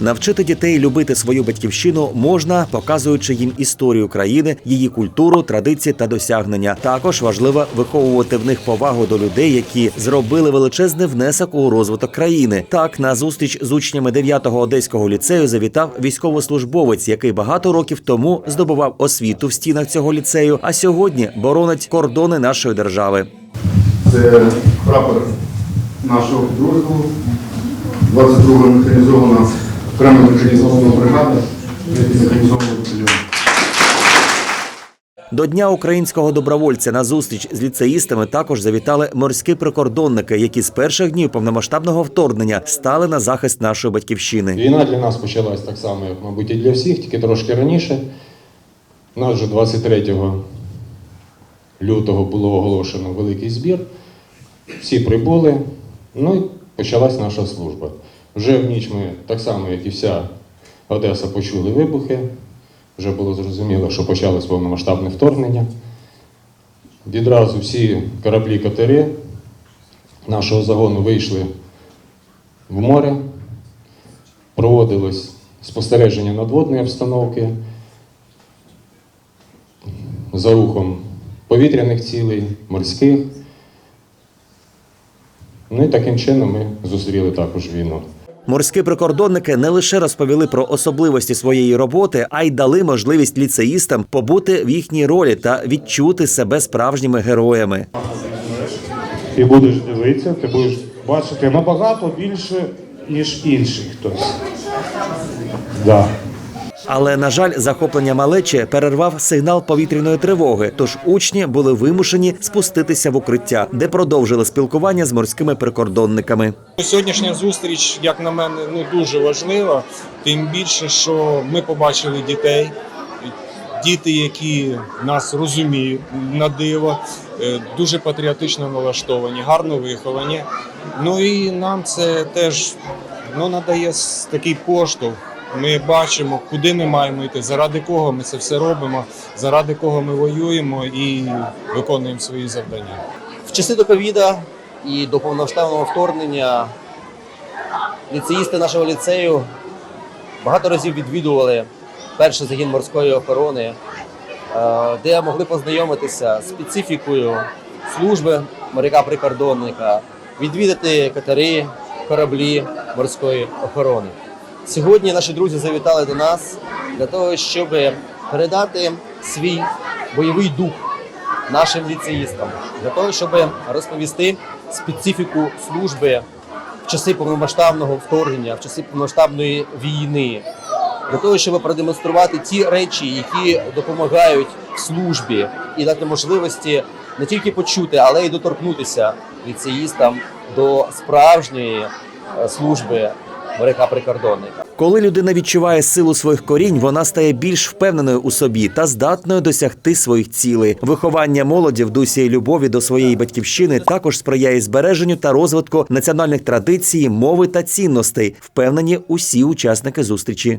Навчити дітей любити свою батьківщину можна, показуючи їм історію країни, її культуру, традиції та досягнення. Також важливо виховувати в них повагу до людей, які зробили величезний внесок у розвиток країни. Так на зустріч з учнями 9-го одеського ліцею завітав військовослужбовець, який багато років тому здобував освіту в стінах цього ліцею, а сьогодні боронить кордони нашої держави. Це прапор нашого підрозділу, 22 механізована, окрема механізована бригада, механізований батальйон. До Дня українського добровольця на зустріч з ліцеїстами також завітали морські прикордонники, які з перших днів повномасштабного вторгнення стали на захист нашої батьківщини. Війна для нас почалась так само, як, мабуть, і для всіх, тільки трошки раніше. У нас вже 23 лютого було оголошено великий збір. Всі прибули, ну і почалась наша служба. Вже в ніч ми, так само, як і вся Одеса, почули вибухи. Вже було зрозуміло, що почалось повномасштабне вторгнення. Відразу всі кораблі катери нашого загону вийшли в море проводилось спостереження надводної обстановки за рухом повітряних цілей, морських. Ну і таким чином ми зустріли також війну. Морські прикордонники не лише розповіли про особливості своєї роботи, а й дали можливість ліцеїстам побути в їхній ролі та відчути себе справжніми героями. Ти будеш дивитися, ти будеш бачити набагато більше, ніж інший хтось. Да. Але на жаль, захоплення малечі перервав сигнал повітряної тривоги. Тож учні були вимушені спуститися в укриття, де продовжили спілкування з морськими прикордонниками. Сьогоднішня зустріч, як на мене, ну дуже важлива. Тим більше, що ми побачили дітей, діти, які нас розуміють на диво, е, дуже патріотично налаштовані, гарно виховані. Ну і нам це теж ну, надає такий поштовх. Ми бачимо, куди ми маємо йти, заради кого ми це все робимо, заради кого ми воюємо і виконуємо свої завдання. В часи до ковіда і до повномасштабного вторгнення ліцеїсти нашого ліцею багато разів відвідували перший загін морської охорони, е, де могли познайомитися з специфікою служби моряка-прикордонника, відвідати катери, кораблі морської охорони. Сьогодні наші друзі завітали до нас для того, щоб передати свій бойовий дух нашим ліцеїстам. Для того, щоб розповісти специфіку служби в часи повномасштабного вторгнення, в часи повномасштабної війни, для того, щоб продемонструвати ті речі, які допомагають службі, і дати можливості не тільки почути, але й доторкнутися ліцеїстам до справжньої е, служби моряка-прикордонника. Коли людина відчуває силу своїх корінь, вона стає більш впевненою у собі та здатною досягти своїх цілей. Виховання молоді в дусі любові до своєї батьківщини також сприяє збереженню та розвитку національних традицій, мови та цінностей, впевнені усі учасники зустрічі.